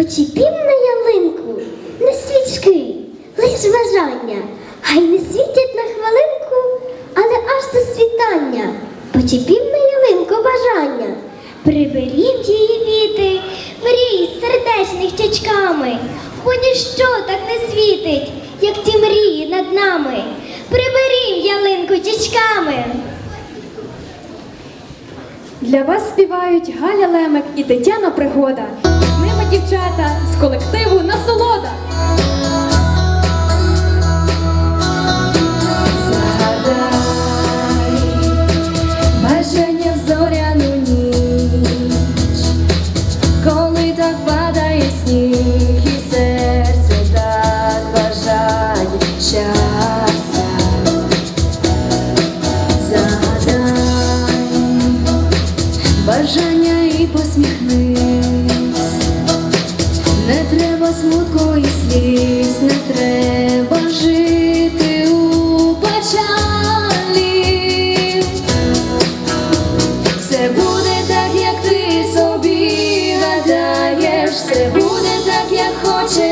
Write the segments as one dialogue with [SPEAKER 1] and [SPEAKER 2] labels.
[SPEAKER 1] Почепім на ялинку, не свічки, лиш бажання. Хай не світять на хвилинку, але аж до світання. Почепім на ялинку бажання. Приберіть її віти, мрій сердечних чечками, бо ніщо так не світить, як ті мрії над нами. Приберім ялинку чечками.
[SPEAKER 2] Для вас співають Галя Лемик і Тетяна Пригода. Дівчата з колективу Насолода.
[SPEAKER 3] Бажання і серце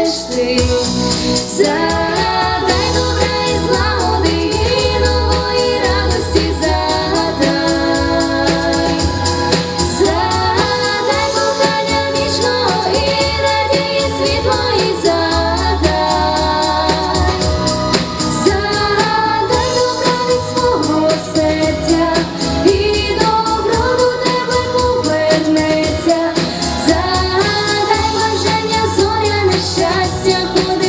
[SPEAKER 3] sleep. todo